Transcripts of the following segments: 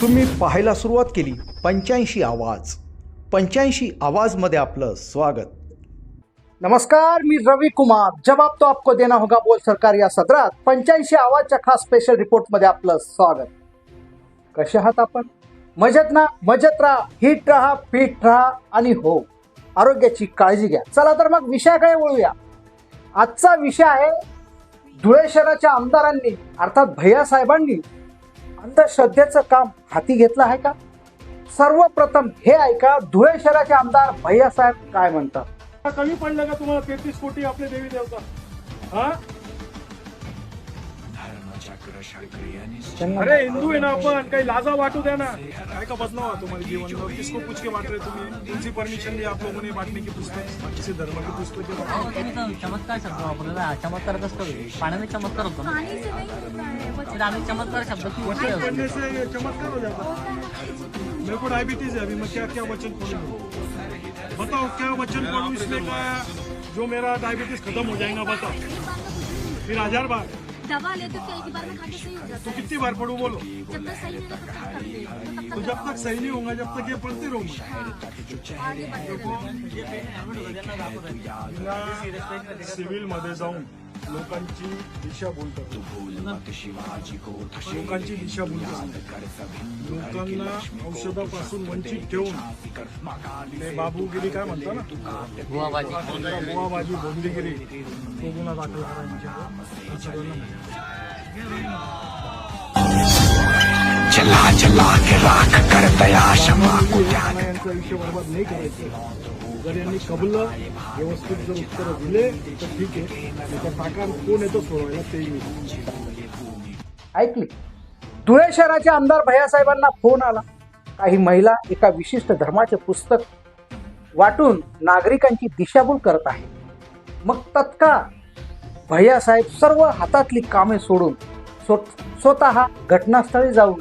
तुम्ही पाहायला सुरुवात केली. पंच्याऐंशी आवाज. पंच्याऐंशी आवाजमध्ये आपलं स्वागत. नमस्कार मी रवी कुमार. जवाब तो आपको देना होगा बोल सरकार या सदरात. पंच्याऐंशी आवाजच्या खास स्पेशल रिपोर्टमध्ये आपलं स्वागत. कसे आहात आपण? मजेत ना? मजेत राहा. हिट राहा फिट राहा आणि हो. आरोग्याची काळजी घ्या. चला तर मग विषयाकडे वळूया. आजचा विषय आहे धुळे शहराच्या आमदारांनी अर्थात भैया साहेबांनी अंधश्रद्धेचं काम हाती घेतलं आहे का? सर्वप्रथम हे ऐका धुळे शहराचे आमदार भैया साहेब काय म्हणतात? कमी पडलं का तुम्हाला तेहतीस कोटी आपले देवी देवता? हा? अरे हिंदू है ना अपन काही लाजा वाटू द्या ना. काय का बदनाव हुआ तुम्हारे जीवन में किसको पूछ के बांट रहे तुम्हें? सी परमिशन ली आप लोगों ने बांटने की पुस्तक किसी धर्म की पुस्तक चमत्कार शब्द वापरलेला आहे. चमत्कार कसं पाण्याने चमत्कार होतो ना. पानी से नहीं होता है वो तर आम्ही चमत्कार शब्द चमत्कार हो जाता. है मेरे को डायबिटीज है अभी मैं क्या क्या वचन पढ़ूँ बताओ क्या वचन पढ़ूँ इसमें का जो मेरा डायबिटीज खत्म हो जाएगा बताओ। फिर हजार बार दवा ले तो क्या एक बार में सही हो जाता तो कितनी बार पढ़ू बोलो? जब तक सही नहीं तब तक तो जब तक सही नहीं होगा जब तक ये पढ़ती रहूँगा। सिविल मदे सिव्हिल मध्ये जाऊन लोकांची दिशा बोलतात. लोकांची दिशा बोलतात. लोकांना औषधापासून वंचित ठेवून ते बाबूगिरी काय म्हणता ना? बुवाबाजी. बुवाबाजी बोंदीगिरी तो गुन्हा दाखल. चला चला के राख कर दया क्षमा को यांना यांचा आयुष्य बर्बाद नाही करायचं. जर यांनी कबलं व्यवस्थित जर उत्तर दिले तर ठीक आहे. त्याच्या ताकात कोण येतो सोडवायला तेही ऐकली धुळे शहराचे आमदार भैयासाहेबांना फोन आला. काही महिला एका विशिष्ट धर्माचे पुस्तक वाटून नागरिकांची दिशाभूल करत आहे मग तत्काळ भैयासाहेब सर्व हातातली कामे सोडून स्व स्वतः घटनास्थळी जाऊन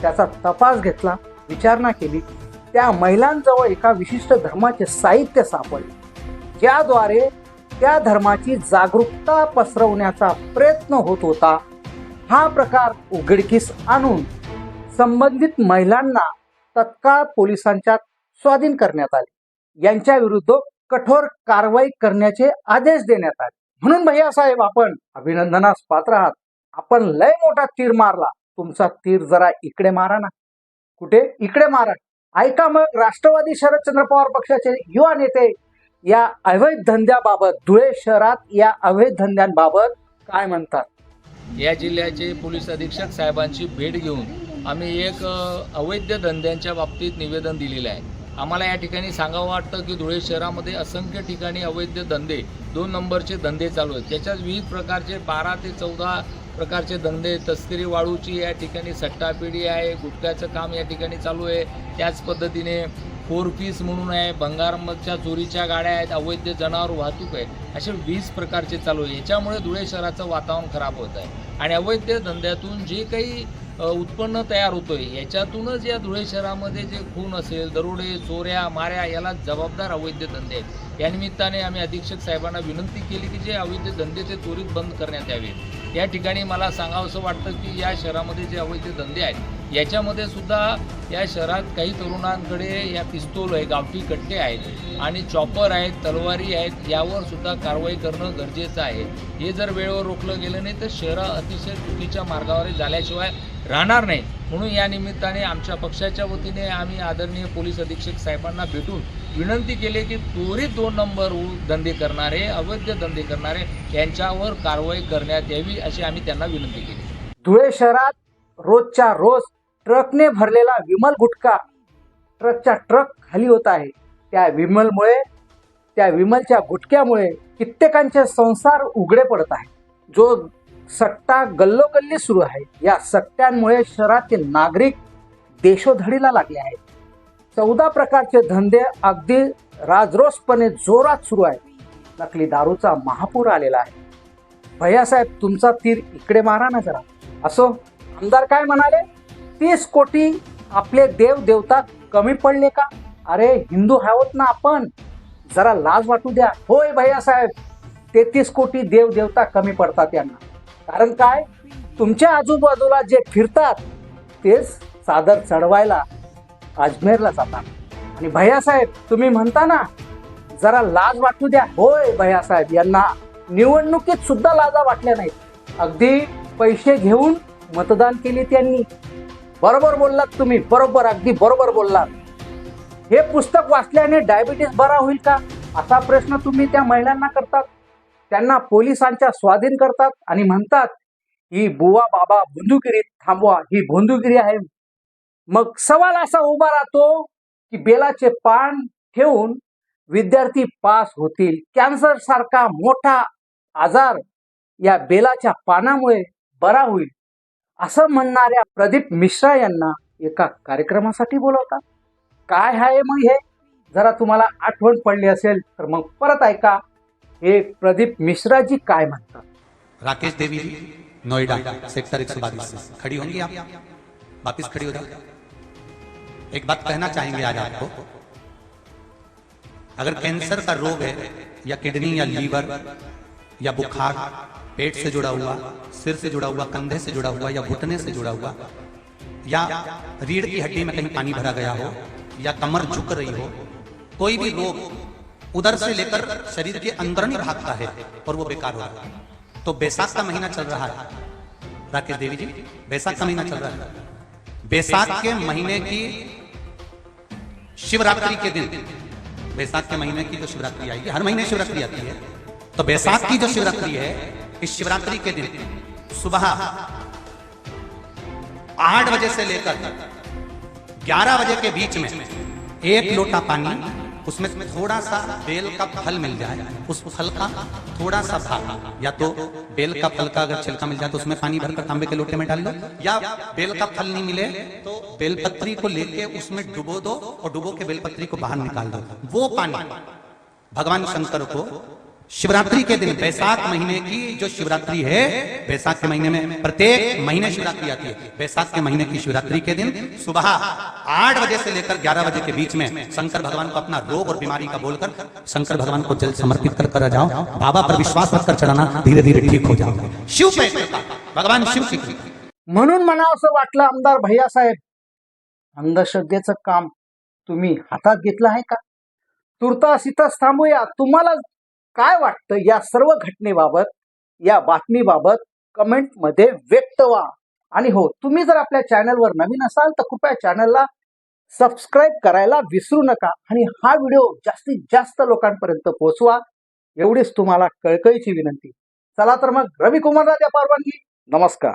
त्याचा तपास घेतला विचारणा केली. त्या महिलांजवळ एका विशिष्ट धर्माचे साहित्य सापडले. ज्याद्वारे त्या धर्माची जागरूकता पसरवण्याचा प्रयत्न होत होता हा प्रकार उघडकीस आणून संबंधित महिलांना तत्काळ पोलिसांच्या स्वाधीन करण्यात आले. यांच्या विरुद्ध कठोर कारवाई करण्याचे आदेश देण्यात आले. म्हणून भैया साहेब आपण अभिनंदनास पात्र आहात. आपण लय मोठा तीर मारला. तुमचा तीर जरा इकडे मारा ना. कुठे? इकडे मारा. ऐका मग राष्ट्रवादी शरदचंद्र पवार पक्षाचे युवा नेते या अवैध धंद्याबाबत धुळे शहरात या अवैध धंद्यांबाबत काय म्हणतात? या जिल्ह्याचे पोलीस अधीक्षक साहेबांची भेट घेऊन आम्ही एक अवैध धंद्यांच्या बाबतीत निवेदन दिलेलं आहे. आम्हाला या ठिकाणी सांगावं वाटतं की धुळे शहरामध्ये असंख्य ठिकाणी अवैध धंदे दोन नंबरचे धंदे चालू आहेत. त्याच्यात विविध प्रकारचे बारा ते चौदा प्रकारचे धंदे तस्करी वाळूची या ठिकाणी सट्टापिढी आहे गुटख्याचं काम या ठिकाणी चालू आहे. त्याच पद्धतीने फोर पीस म्हणून आहे भंगारमधच्या चोरीच्या गाड्या आहेत अवैध जनावर वाहतूक आहे. असे वीस प्रकारचे चालू आहे. याच्यामुळे धुळे शहराचं वातावरण खराब होत आहे. आणि अवैध धंद्यातून जे काही उत्पन्न तयार होतोय याच्यातूनच या धुळे शहरामध्ये जे खून असेल दरोडे चोऱ्या माऱ्या याला जबाबदार अवैध धंदे आहेत. यानिमित्ताने आम्ही अधीक्षक साहेबांना विनंती केली की जे अवैध धंदे ते त्वरित बंद करण्यात यावेत. या ठिकाणी मला सांगावंसं वाटतं की या शहरामध्ये जे अवैध धंदे आहेत याच्यामध्ये सुद्धा या शहरात काही तरुणांकडे या पिस्तूल आहे गावठी कट्टे आहेत आणि चॉपर आहेत तलवारी आहेत यावर सुद्धा कारवाई करणं गरजेचं आहे. हे जर वेळेवर रोखलं गेलं नाही तर शहरं अतिशय चुकीच्या मार्गावर झाल्याशिवाय राहणार नाही म्हणून या निमित्ताने आमच्या पक्षाच्या वतीने आम्ही आदरणीय पोलीस अधीक्षक साहेबांना भेटून विनंती केली की त्वरित दोन नंबर धंदे करणारे अवैध धंदे करणारे यांच्यावर कारवाई करण्यात यावी अशी आम्ही त्यांना विनंती केली. धुळे शहरात रोजच्या रोज ट्रकने भरलेला विमल गुटखा ट्रकच्या ट्रक खाली होत आहे. त्या विमलमुळे त्या विमलच्या गुटक्यामुळे कित्येकांचे संसार उघडे पडत आहे. जो सट्टा गल्लोगल्ली सुरू आहे या सट्ट्यांमुळे शहरातील नागरिक देशोधडीला लागले आहेत. चौदा प्रकारचे धंदे अगदी राजरोसपणे जोरात सुरू आहेत. नकली दारूचा महापूर आलेला आहे. भैयासाहेब तुमचा तीर इकडे मारा ना जरा. असो आमदार काय म्हणाले? तीस कोटी आपले देव देवता कमी पडले का? अरे हिंदू आहोत ना आपण. जरा लाज वाटू द्या. होय भैयासाहेब तेहतीस कोटी देव देवता कमी पडतात यांना. कारण काय? तुमच्या आजूबाजूला जे फिरतात तेच चादर चढवायला अजमेरला जातात आणि भैयासाहेब तुम्ही म्हणता ना जरा लाज वाटू द्या. होय भैयासाहेब यांना निवडणुकीत सुद्धा लाजा वाटल्या नाहीत. अगदी पैसे घेऊन मतदान केले त्यांनी. बरोबर बोललात तुम्ही बरोबर अगदी बरोबर बोललात. हे पुस्तक वाचल्याने डायबिटीस बरा होईल का? असा प्रश्न तुम्ही त्या महिलांना करतात. त्यांना पोलिसांच्या स्वाधीन करतात आणि म्हणतात ही बुवा बाबा बंधुगिरी थांबवा ही बंधुगिरी आहे मग सवाल असा उभा राहतो की बेलाचे पान ठेवून विद्यार्थी पास होतील. कॅन्सर सारखा मोठा आजार या बेलाच्या पानामुळे बरा होईल असं म्हणणाऱ्या प्रदीप मिश्रा यांना एका कार्यक्रमासाठी बोलवतात. काय आहे मग हे? जरा तुम्हाला आठवण पडली असेल तर मग परत ऐका. हे प्रदीप मिश्राजी काय म्हणतात? राकेश देवी नोएडा सेक्टर एक सौ बाईस खड़ी होंगी आप वापिस खड़ी हो जाओ एक बात कहना चाहेंगे आज आपको। अगर कैंसर का रोग है, या किडनी, या लीवर, या बुखार, पेट से जुड़ा हुआ, सिर से जुड़ा हुआ, कंधे से जुड़ा हुआ, या घुटने से जुड़ा हुआ, या रीढ़ की हड्डी में कहीं पानी भरा गया हो, या कमर झुक रही हो, कोई भी रोग उधर से लेकर शरीर के अंदर नहीं भागता है और वो बेकार हो रहा है। तो बैसाख का महीना चल रहा है। राकेश देवी जी, बैसाख का महीना चल रहा है। बैसाख के महीने की शिवरात्रि के दिन। बैसाख के महीने की जो शिवरात्रि आएगी, हर महीने शिवरात्रि आती है। तो बैसाख की जो शिवरात्रि है, इस शिवरात्रि के दिन सुबह आठ बजे से लेकर ग्यारह बजे के बीच में एक लोटा पानी उसमें थोड़ा सा बेल का फल मिल जाए, उस फल का थोड़ा सा भाग या तो बेल का फल का अगर छिलका मिल जाए तो उसमें पानी भरकर तांबे के लोटे में डाल दो या बेल का फल नहीं मिले तो बेलपत्री को लेके उसमें डुबो दो और डुबो के बेलपत्री को बाहर निकाल दो। वो पानी भगवान शंकर को शिवरात्रि के दिन बैसाख महीने की जो शिवरात्रि है बैसाख के महीने में प्रत्येक महीने शिवरात्रि आती है। बैसाख के महीने की शिवरात्रि के दिन सुबह आठ बजे से लेकर ग्यारह बजे के बीच में शंकर भगवान को अपना रोग और बीमारी का बोलकर शंकर भगवान को जल समर्पित कर कर जाओ। बाबा पर विश्वास रखकर चढ़ाना धीरे धीरे ठीक हो जाओ। शिव पे भगवान शिव की म्हणून मला असं वाटलं आमदार भैया साहेब अंधश्रद्धेचं काम तुम्ही हातात घेतलं आहे का? तुर्तास इथंच थांबूया. तुम्हाला काय वाटतं या सर्व घटनेबाबत या बातमीबाबत कमेंटमध्ये व्यक्त व्हा. आणि हो तुम्ही जर आपल्या चॅनलवर नवीन असाल तर कृपया चॅनलला सबस्क्राईब करायला विसरू नका आणि हा व्हिडिओ जास्तीत जास्त लोकांपर्यंत पोहोचवा एवढीच तुम्हाला कळकळीची विनंती. चला तर मग रवी कुमार राजा परवानगी नमस्कार.